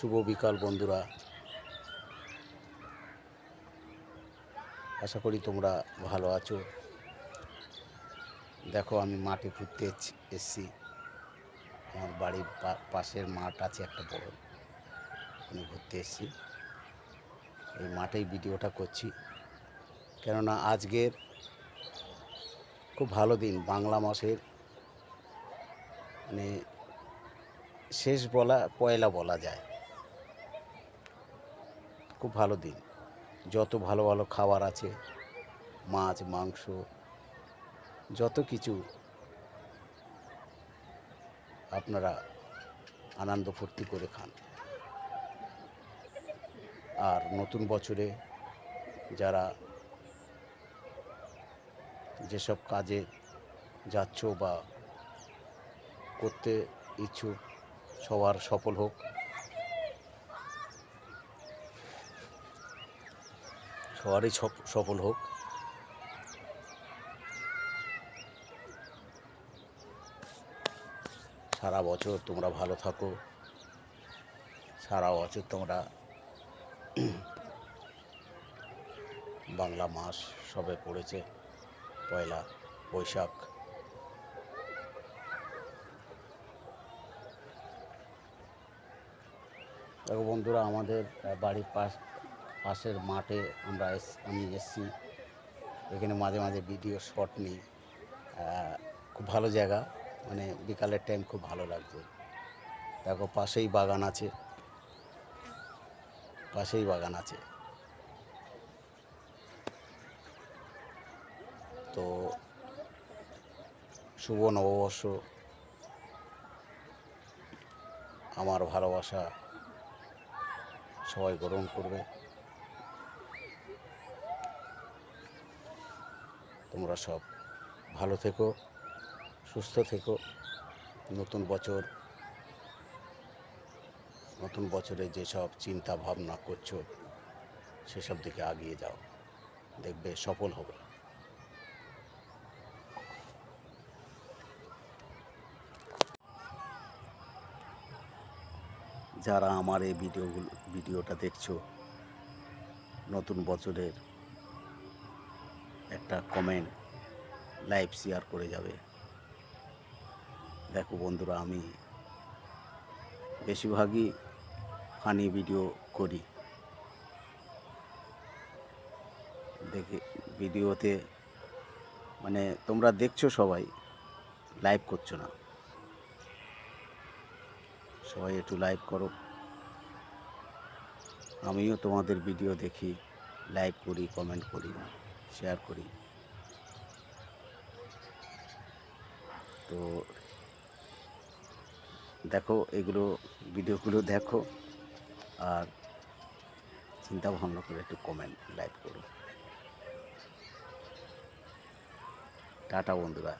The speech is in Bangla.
শুভ বিকাল, বন্ধুরা। আশা করি তোমরা ভালো আছো। দেখো, আমি মাঠে ঘুরতে এসছি- আমার বাড়ির পাশের মাঠ আছে একটা বড়। আমি ঘুরতে এসছি। এই মাঠেই ভিডিওটা করছি। কেননা আজকের খুব ভালো দিন, বাংলা মাসের। মানে শেষ বলা, পয়লা বলা যায়। খুব ভালো দিন। যত ভালো ভালো খাবার আছে, মাছ, মাংস, যত কিছু আপনারা আনন্দ ফুর্তি করে খান। আর নতুন বছরে যারা যেসব কাজে যাচ্ছ বা করতে ইচ্ছুক, সবার সফল হোক। সবারই সফ- সফল হোক। সারা বছর তোমরা ভালো থাকো। সারা বছর তোমরা বাংলা মাস সবে পড়েছে, পয়লা বৈশাখ। দেখো বন্ধুরা, আমাদের বাড়ির পাশ পাশের মাঠে আমরা আমি এসছি। এখানে মাঝে মাঝে ভিডিও শট নিই। খুব ভালো জায়গা। মানে বিকালের টাইম খুব ভালো লাগছে। দেখো, পাশেই বাগান আছে। পাশেই বাগান আছে। তো শুভ নববর্ষ। আমার ভালোবাসা সবাই গ্রহণ করবে। তোমরা সব ভালো থেকো, সুস্থ থেকো। নতুন বছর, নতুন বছরে যেসব চিন্তা ভাবনা করছ, সেসব দিকে আগিয়ে যাও। দেখবে সফল হবে। যারা আমার এই ভিডিওগুলো, ভিডিওটা দেখছ, নতুন বছরের একটা কমেন্ট লাইভ শেয়ার করে যাবে। দেখো বন্ধুরা, আমি বেশিরভাগই ফানি ভিডিও করি। দেখে, ভিডিওতে মানে তোমরা দেখছ সবাই লাইভ করছ না। সবাই একটু লাইভ করো। আমিও তোমাদের ভিডিও দেখি লাইভ করি কমেন্ট করি। শেয়ার করি। তো দেখো, এগুলো ভিডিওগুলো দেখো আর চিন্তা ভাবনা করে একটু কমেন্ট লাইক করো। টাটা বন্ধুরা।